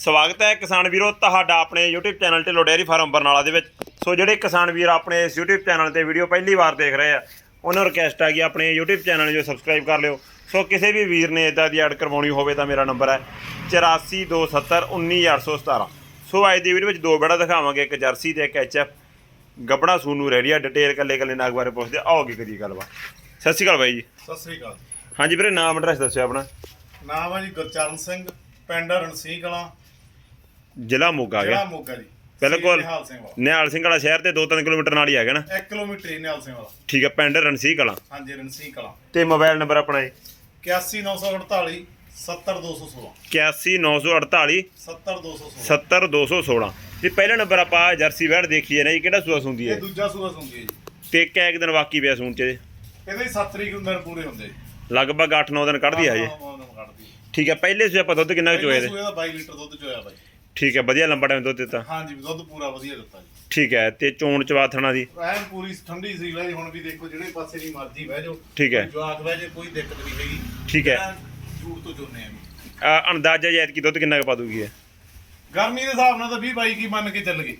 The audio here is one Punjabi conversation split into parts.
ਸਵਾਗਤ ਹੈ ਕਿਸਾਨ ਵੀਰੋ ਤੁਹਾਡਾ ਆਪਣੇ YouTube channel Dhillon dairy farm Barnala ਦੇ ਵਿੱਚ। ਸੋ ਜਿਹੜੇ ਕਿਸਾਨ ਵੀਰ ਆਪਣੇ ਇਸ YouTube ਚੈਨਲ ਤੇ ਵੀਡੀਓ ਪਹਿਲੀ ਵਾਰ ਦੇਖ ਰਹੇ ਆ ਉਹਨਾਂ ਨੂੰ ਰਿਕਵੈਸਟ ਆ ਕਿ ਆਪਣੇ YouTube ਚੈਨਲ ਨੂੰ ਸਬਸਕ੍ਰਾਈਬ ਕਰ ਲਿਓ। ਸੋ ਕਿਸੇ ਵੀ ਵੀਰ ਨੇ ਇਦਾਂ ਦੀ ਐਡ ਕਰਵਾਉਣੀ ਹੋਵੇ ਤਾਂ ਮੇਰਾ ਨੰਬਰ ਹੈ 8427191817 ਸੋ ਅੱਜ ਦੀ ਵੀਡੀਓ ਵਿੱਚ ਦੋ ਬੜਾ ਦਿਖਾਵਾਂਗੇ ਇੱਕ ਜਰਸੀ ਤੇ ਇੱਕ ਐਚਐਫ ਗੱਬੜਾ ਸੂਨੂ ਰੈਡੀਆ ਡਿਟੇਲ ਕੱਲੇ ਕੱਲੇ ਨਾਗ ਬਾਰੇ ਪੁੱਛਦੇ ਆਓਗੇ ਕਰੀ ਗੱਲਬਾਤ। ਸਤਿ ਸ਼੍ਰੀ ਅਕਾਲ ਬਾਈ ਜੀ। ਸਤਿ ਸ੍ਰੀ ਅਕਾਲ। ਹਾਂਜੀ ਵੀਰੇ ਨਾਮ ਐਡਰੈਸ ਦੱਸਿਓ ਆਪਣਾ। ਨਾਮ ਹੈ ਜੀ ਗੁਰਚਰਨ ਸਿੰਘ ਪਿੰਡ ਰਣਸੀ ਕਲਾਂ ਜ਼ਿਲ੍ਹਾ ਮੋਗਾ ਜ਼ਿਲ੍ਹਾ ਗਿਆ। ਮੋਗਾ ਜੀ। ਬਿਲਕੁਲ। ਨਿਹਾਲ ਸਿੰਘ ਵਾਲਾ। ਨਿਹਾਲ ਸਿੰਘ ਵਾਲਾ ਸ਼ਹਿਰ ਤੇ 2-3 ਕਿਲੋਮੀਟਰ ਨਾਲ ਹੀ ਹੈਗਾ ਨਾ। 1 ਕਿਲੋਮੀਟਰ ਹੀ ਨਿਹਾਲ ਸਿੰਘ ਵਾਲਾ। ਠੀਕ ਹੈ ਪਿੰਡ ਰਣਸੀ ਕਲਾਂ। ਹਾਂਜੀ ਰਣਸੀ ਕਲਾਂ। ਤੇ ਮੋਬਾਈਲ ਨੰਬਰ ਆਪਣਾ ਹੈ 81948 70216 81948 70216 70216 ਤੇ ਪਹਿਲਾ ਨੰਬਰ ਆਪਾਂ ਜਰਸੀ ਵੈੜ ਦੇਖੀ ਹੈ ਨਾ ਜੀ ਕਿਹੜਾ ਸੂਆ ਸੁੰਦੀ ਹੈ? ਇਹ ਦੂਜਾ ਸੂਆ ਸੁਣਦੀ ਹੈ ਜੀ। ਤੇ ਇੱਕ ਦਿਨ ਬਾਕੀ ਪਿਆ ਸੂਣ ਚ। ਇਹਦੇ? ਇਹਦੇ 7 ਤਰੀਕ ਨੂੰ ਦਿਨ ਪੂਰੇ ਹੁੰਦੇ ਜੀ। ਲਗਭਗ 8-9 ਦਿਨ ਕੱਢਦੀ ਆ ਜੀ ਹਾਂ, ਹਾਂ, ਹਾਂ, ਕੱਢਦੀ ਹੈ। ਠੀਕ ਹੈ ਪਹਿਲੇ ਸੂਏ ਆਪਾਂ ਦੁੱਧ ਕਿੰਨਾ ਕੁ ਚੋਏ ਪਹਿਲੇ ਦੇ ਸੂਏ ਦਾ 22 ਲੀਟਰ ਦੁੱਧ ਚੋਇਆ ਬਾਈ। ਠੀਕ ਹੈ ਵਧੀਆ ਲੰਬਾ ਟਾਈਮ ਦੁੱਧ ਦਿੱਤਾ। ਹਾਂਜੀ ਦੁੱਧ ਪੂਰਾ ਵਧੀਆ ਦਿੱਤਾ ਜੀ। ਠੀਕ ਹੈ ਤੇ ਚੋਣ ਚਵਾਥਣਾ ਦੀ। ਐਨ ਪੂਰੀ ਠੰਡੀ ਸੀ ਜੀ ਹੁਣ ਵੀ ਦੇਖੋ ਜਿਹੜੇ ਪਾਸੇ ਦੀ ਮਰਜ਼ੀ ਬਹਿ ਜਾਓ। ਠੀਕ ਹੈ। ਜਵਾਕ ਬਹਿ ਜੇ ਕੋਈ ਦਿੱਕਤ ਨਹੀਂ ਹੈਗੀ। ਠੀਕ ਹੈ। ਐਨ ਝੂਠ ਤੋਂ ਚੋਨੇ ਆ ਵੀ ਅ, ਅੰਦਾਜ਼ਾ ਜੈਤ ਕੀ ਦੁੱਧ ਕਿੰਨਾ ਕੁ ਪਾ ਦੂਗੀ ਹੈ ਗਰਮੀ ਦੇ ਹਿਸਾਬ ਨਾਲ ਤਾਂ 20 22 ਕੀ ਮੰਨ ਕੇ ਚੱਲ ਗਏ।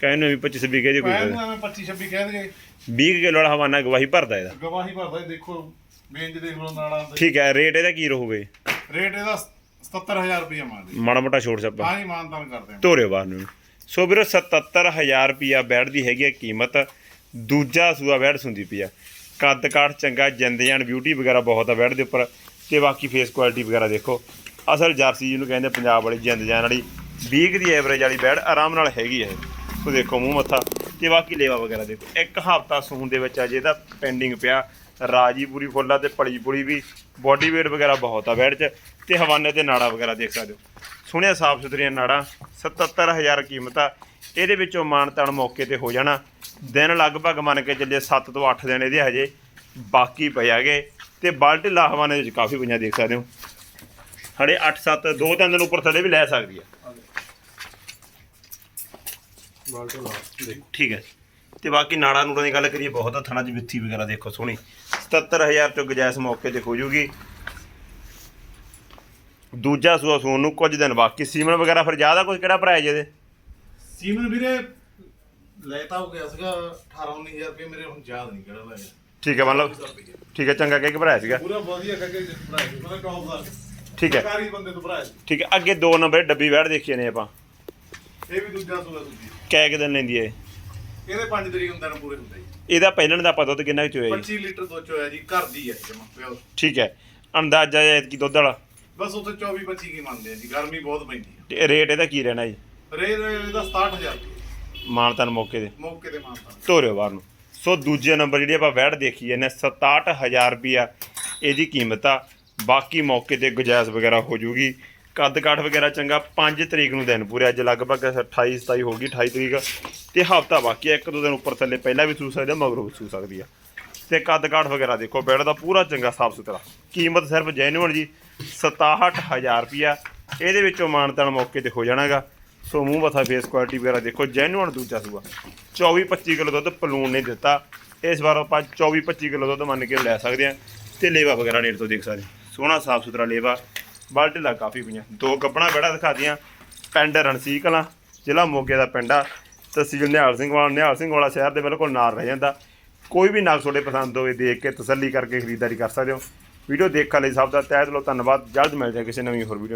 ਕਹਿੰਦੇ ਵੀ 25 ਵਿਗੇ ਜੇ ਕੋਈ ਪੈਨ ਨੂੰ ਐਵੇਂ 25 26 ਕਹਿ 20 ਕਿਲੋ ਵਾਲਾ ਹਵਾਨਾ ਗਵਾਹੀ ਭਰਦਾ ਇਹਦਾ। ਗਵਾਹੀ ਭਰਦਾ ਜੀ, ਦੇਖੋ ਬੇਂਜ ਦੇਖ ਲਓ ਨਾਲਾਂ ਦੇ ਠੀਕ ਹੈ ਰੇਟ ਇਹਦਾ ਕੀ ਰਹੂਵੇ ਰੇਟ ਇਹਦਾ 77000 ਰੁਪਏ ਮੰਗਦੇ ਮਾੜਾ ਮੋਟਾ ਛੋੜ ਛੱਪਾ। ਹਾਂ ਜੀ ਕਰਦੇ ਹਾਂ। ਧੋਰਿਓ ਬਾਹਰ ਨੂੰ। ਸੋ ਵੀਰੋ 77000 ਰੁਪਿਆ ਬੈੜ ਦੀ ਹੈਗੀ ਹੈ ਕੀਮਤ। ਦੂਜਾ ਸੂਆ ਬੈੜ ਸੁੰਦੀ ਪਈ ਆ। ਕੱਦ ਕਾਠ ਚੰਗਾ ਜਿੰਦ ਜਾਨ ਬਿਊਟੀ ਵਗੈਰਾ ਬਹੁਤ ਆ ਬੈੜ ਦੇ ਉੱਪਰ। ਤੇ ਬਾਕੀ ਫੇਸ ਕੁਆਲਿਟੀ ਵਗੈਰਾ ਦੇਖੋ। ਅਸਲ ਜਰਸੀ ਜਿਹਨੂੰ ਕਹਿੰਦੇ ਪੰਜਾਬ ਵਾਲੀ ਜਿੰਦ ਜਾਨ ਵਾਲੀ। 20 ਦੀ ਐਵਰੇਜ ਵਾਲੀ ਬੈੜ ਆਰਾਮ ਨਾਲ ਹੈਗੀ ਹੈ। ਸੋ ਦੇਖੋ ਮੂੰਹ ਮੱਥਾ। ਤੇ ਬਾਕੀ ਲੇਵਾ ਵਗੈਰਾ ਦੇਖੋ। ਇੱਕ ਹਫਤਾ ਸੂਣ ਦੇ ਵਿੱਚ ਅਜੇ ਇਹਦਾ ਪੈਂਡਿੰਗ ਪਿਆ। ਰਾਜੀ ਪੂਰੀ ਫੁੱਲਾ ਤੇ ਪਲੀ ਪੁਲੀ ਵੀ ਬਾਡੀ weight ਵਗੈਰਾ ਬਹੁਤ ਆ ਬੈੜ 'ਚ। ਤੇ ਹਵਾਨੇ ਤੇ ਨਾੜਾ ਵਗੈਰਾ ਦੇਖ ਸਕਦੇ ਹੋ। ਸੋਹਣੀਆਂ ਸਾਫ਼ ਸੁਥਰੀਆਂ ਨਾੜਾਂ 77000 ਕੀਮਤ ਆ। ਇਹਦੇ ਵਿੱਚੋਂ ਮਾਨਤਾਨ ਮੌਕੇ ਤੇ ਹੋ ਜਾਣਾ। ਦਿਨ ਲਗਭਗ ਮੰਨ ਕੇ ਚੱਲੇ 7 ਤੋਂ 8 ਦਿਨ ਇਹਦੇ ਹਜੇ ਬਾਕੀ ਪਏ ਹੈਗੇ। ਤੇ ਬਾਲਟੀ ਲਾਹਵਾਨੇ ਵਿੱਚ ਕਾਫੀ ਪਈਆਂ ਦੇਖ ਸਕਦੇ ਹੋ। ਹੜੇ 8 7 2 ਤਿੰਨ ਦਿਨ ਉੱਪਰ ਥੱਲੇ ਵੀ ਲੈ ਸਕਦੀ ਆ। ਬਾਲਟੋ ਲਾ ਦੇਖੋ। ਠੀਕ ਹੈ। ਤੇ ਬਾਕੀ ਨਾੜਾ ਨੂੜਾਂ ਦੀ ਗੱਲ ਕਰੀਏ ਬਹੁਤ ਆ ਥਣਾ 'ਚ ਵਿੱਥੀ ਵਗੈਰਾ ਦੇਖੋ ਸੋਹਣੀ। 77000 ਚੋਂ ਗੁਜਾਇਸ਼ ਮੌਕੇ ਤੇ ਹੋ ਜੂਗੀ। ਦੂਜਾ ਸੂਆ ਸੂਣ ਨੂੰ ਕੁਝ ਦਿਨ ਬਾਕੀ। ਸੀਮਨ ਵਗੈਰਾ ਫਿਰ ਜ਼ਿਆਦਾ ਕੁਝ ਕਿਹੜਾ ਭਰਾਇਆ ਜਿਹਦੇ ਸੀਮਨ ਵੀਰੇ ਲੈਤਾ ਹੋ ਗਿਆ ਸੀਗਾ 18 19000 ਰੁਪਏ ਮੇਰੇ ਹੁਣ ਯਾਦ ਨਹੀਂ ਕਿਹੜਾ ਲਾਇਆ ਠੀਕ ਹੈ ਮਤਲਬ ਠੀਕ ਹੈ ਚੰਗਾ ਕਹਿ ਕੇ ਭਰਾਇਆ ਸੀਗਾ। ਪੂਰਾ ਵਧੀਆ ਕਰਕੇ ਭਰਾਇਆ ਸੀ ਮੈਂ ਟੌਪ ਦਾ। ਠੀਕ ਹੈ ਸਰਕਾਰੀ ਬੰਦੇ ਤੋਂ ਭਰਾਇਆ ਸੀ। ਠੀਕ ਹੈ ਅੱਗੇ ਦੋ ਨੰਬਰ ਡੱਬੀ ਵੈੜ ਦੇਖੀਏ ਨੇ ਆਪਾਂ। ਇਹ ਵੀ ਦੂਜਾ ਸੂਆ ਸੁਣਦੀ ਕੈ ਕਿ ਦਿਨ ਲੈਂਦੀ ਹੈ? ਇਹਦੇ 5 ਤਰੀਕ ਨੂੰ ਦਿਨ ਪੂਰੇ ਹੁੰਦੇ ਜੀ। ਇਹਦਾ ਪਹਿਲਣ ਦਾ ਆਪਾਂ ਦੁੱਧ ਕਿੰਨਾ ਕੁ ਚੋਇਆ ਜੀ? 25 ਲੀਟਰ ਦੁੱਧ ਹੋਇਆ ਜੀ ਘਰ ਦੀ ਹੈ ਜਮਾ ਪਿਓ ਠੀਕ ਹੈ। ਅੰਦਾਜ਼ਾ ਕੀ ਦੁੱਧ ਵਾਲਾ? ਬਸ ਉੱਥੇ 24 25 ਕੀ ਮੰਨਦੇ ਆ ਜੀ ਗਰਮੀ ਬਹੁਤ ਪੈਂਦੀ ਹੈ ਤੇ ਰੇਟ ਇਹਦਾ ਕੀ ਰਹਿਣਾ ਜੀ? ਰੇਟ ਇਹਦਾ 67000 ਰੁਪਏ। ਮਾਨਤਨ ਮੌਕੇ ਦੇ ਮੌਕੇ ਤੇ ਮਾਨਤਾ ਧੋਰਿਓ ਬਾਹਰ ਨੂੰ। ਸੋ ਦੂਜੇ ਨੰਬਰ ਜਿਹੜੀ ਆਪਾਂ ਵੈੜ ਦੇਖੀ ਇਹਨੇ 67000 ਰੁਪਿਆ ਇਹਦੀ ਕੀਮਤ ਆ। ਬਾਕੀ ਮੌਕੇ ਤੇ ਗੁਜਾਇਸ਼ ਵਗੈਰਾ ਹੋ ਜੂਗੀ। ਕੱਦ ਕਾਠ ਵਗੈਰਾ ਚੰਗਾ 5 ਤਰੀਕ ਨੂੰ ਦਿਨ ਪੂਰੇ ਅੱਜ ਲਗਭਗ 28 27 ਹੋ ਗਈ 28 ਤਰੀਕ। ਤੇ ਹਫਤਾ ਬਾਕੀ ਆ, ਇੱਕ ਦੋ ਦਿਨ ਉੱਪਰ ਥੱਲੇ ਪਹਿਲਾਂ ਵੀ ਸੂ ਸਕਦੇ ਮਗਰੋਂ ਵੀ ਸੂ ਸਕਦੀ ਆ। ਤੇ ਕੱਦ ਕਾਠ ਵਗੈਰਾ ਦੇਖੋ ਬੈਡ ਦਾ ਪੂਰਾ ਚੰਗਾ ਸਾਫ਼ ਸੁਥਰਾ। ਕੀਮਤ ਸਿਰਫ ਜੈਨੂਅਨ ਜੀ 67000 ਰੁਪਿਆ ਇਹਦੇ ਵਿੱਚੋਂ ਮਾਨਤਾਨ ਮੌਕੇ ਤੇ ਹੋ ਜਾਣਾਗਾ। ਸੋ ਮੂੰਹ ਮੱਥਾ ਫੇਸ ਕੁਆਲਿਟੀ ਵਗੈਰਾ ਦੇਖੋ ਜੈਨੂਅਨ ਦੂਜਾ ਸੂਆ। 24 25 ਕਿਲੋ ਦੁੱਧ ਪਲੂਨ ਨੇ ਦਿੱਤਾ। ਇਸ ਵਾਰ ਆਪਾਂ 24 25 ਕਿਲੋ ਦੁੱਧ ਮੰਨ ਕੇ ਲੈ ਸਕਦੇ ਆ। ਤੇ ਲੇਵਾ ਵਗੈਰਾ ਨੇੜ ਤੋਂ ਦੇਖ ਸਕਦੇ ਸੋਹਣਾ ਸਾਫ਼ ਸੁਥਰਾ ਲੇਵਾ। ਬਾਲਟੀ ਦਾ ਕਾਫੀ ਪਈਆਂ। ਦੋ ਗੱਬਣਾ ਬੜਾ ਦਿਖਾਦੀਆਂ ਪਿੰਡ ਰਣਸੀ ਕਲਾਂ, ਜ਼ਿਲ੍ਹਾ ਮੋਗੇ ਦਾ ਪਿੰਡ ਆ। ਤਹਿਸੀਲ ਨਿਹਾਲ ਸਿੰਘ ਵਾਲਾ, ਨਿਹਾਲ ਸਿੰਘ ਵਾਲਾ ਸ਼ਹਿਰ ਦੇ ਬਿਲਕੁਲ ਨਾਲ ਰਹਿ ਜਾਂਦਾ। ਕੋਈ ਵੀ ਨਗ ਤੁਹਾਡੇ ਪਸੰਦ ਹੋਵੇ, ਦੇਖ ਕੇ ਤਸੱਲੀ ਕਰਕੇ ਖਰੀਦਦਾਰੀ ਕਰ ਸਕਦੇ ਹੋ। ਵੀਡੀਓ ਦੇਖਣ ਲਈ ਸਭ ਦਾ ਤਹਿ ਦਿਲੋਂ ਧੰਨਵਾਦ। ਜਲਦ ਮਿਲ ਜਾਏ ਕਿਸੇ ਨਵੀਂ ਹੋਰ ਵੀਡੀਓ